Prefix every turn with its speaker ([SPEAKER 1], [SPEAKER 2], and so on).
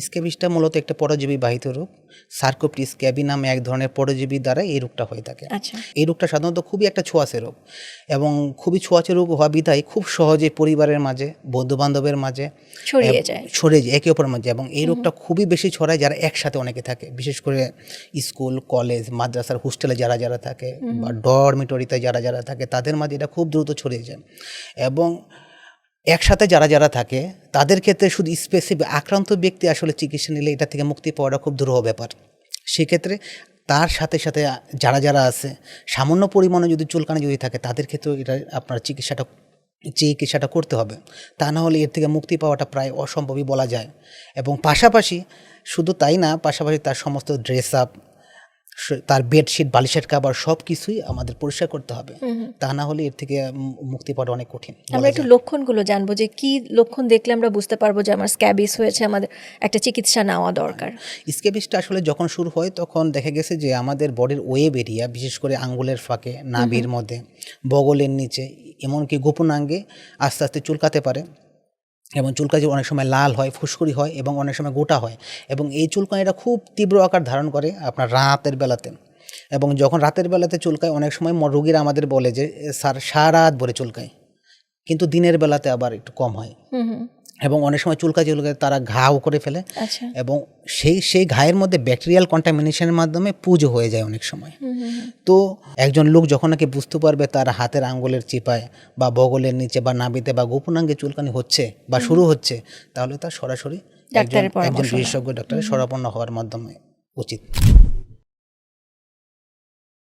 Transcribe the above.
[SPEAKER 1] স্ক্যাবিসটা মূলত একটা পরজীবী বাহিত রোগ। সার্কোপ্টিস স্ক্যাবি নামে এক ধরনের পরজীবী দ্বারা এই রোগটা হয়ে থাকে।
[SPEAKER 2] আচ্ছা।
[SPEAKER 1] এই রোগটা সাধারণত খুবই একটা ছোঁয়াচে রোগ এবং খুবই ছোঁয়াচে রোগ হওয়া বিধায় খুব সহজে পরিবারের মাঝে বন্ধু বান্ধবের মাঝে
[SPEAKER 2] ছড়িয়ে যায়।
[SPEAKER 1] ছড়িয়ে যায় একে অপরের মাঝে এবং এই রোগটা খুবই বেশি ছড়ায় যারা একসাথে অনেকে থাকে। বিশেষ করে স্কুল কলেজ মাদ্রাসার হোস্টেলে যারা যারা থাকে বা ডরমিটরিতে যারা যারা থাকে তাদের মাঝে এটা খুব দ্রুত ছড়িয়ে যায় এবং একসাথে যারা যারা থাকে, তাদের ক্ষেত্রে শুধু স্পেসিফিক আক্রান্ত ব্যক্তি আসলে চিকিৎসা নিলে এটা থেকে মুক্তি পাওয়াটা খুব দুরূহ ব্যাপার। সেক্ষেত্রে তার সাথে সাথে যারা যারা আছে, সামান্য পরিমাণে যদি চুলকানি যদি থাকে, তাদের ক্ষেত্রেও এটা আপনার চিকিৎসাটা চিকিৎসাটা করতে হবে। তা না হলে এর থেকে মুক্তি পাওয়াটা প্রায় অসম্ভবই বলা যায়। এবং পাশাপাশি শুধু তাই না, পাশাপাশি তার সমস্ত ড্রেস আপ তার বেডশিট বালিশের কাবার সব কিছুই আমাদের পরিষ্কার করতে হবে। তা না হলে এর থেকে মুক্তি পাওয়া অনেক কঠিন।
[SPEAKER 2] আমরা একটু লক্ষণগুলো জানব যে কি লক্ষণ দেখলে আমরা বুঝতে পারব যে আমার স্ক্যাবিস হয়েছে আমাদের একটা চিকিৎসা নেওয়া দরকার।
[SPEAKER 1] স্কেবিসটা আসলে যখন শুরু হয় তখন দেখা গেছে যে আমাদের বডির ওয়েব এরিয়া বিশেষ করে আঙ্গুলের ফাঁকে নাভির মধ্যে বগলের নিচে এমনকি গোপনাঙ্গে আস্তে আস্তে চুলকাতে পারে। এবং চুলকানি অনেক সময় লাল হয়, ফুসকুড়ি হয় এবং অনেক সময় গোটা হয় এবং এই চুলকানিটা খুব তীব্র আকার ধারণ করে আপনার রাতের বেলাতে। এবং যখন রাতের বেলাতে চুলকায় অনেক সময় রুগীরা আমাদের বলে যে সার সারা রাত ভরে চুলকায় কিন্তু দিনের বেলাতে আবার একটু কম হয়। এবং অনেক সময় চুলকায় চুলকায় তারা ঘাও করে ফেলে।
[SPEAKER 2] আচ্ছা।
[SPEAKER 1] এবং সেই সেই ঘায়ের মধ্যে ব্যাকটেরিয়াল কন্টামিনেশনের মাধ্যমে পুজো হয়ে যায় অনেক সময়। তো একজন লোক যখন নাকি বুঝতে পারবে তার হাতের আঙ্গুলের চিপায় বা বগলের নিচে বা নাবিতে বা গোপনাঙ্গে চুলকানি হচ্ছে বা শুরু হচ্ছে তাহলে তার সরাসরি একজন। বিশেষজ্ঞ ডাক্তারের শরণাপন্ন হওয়ার মাধ্যমে উচিত।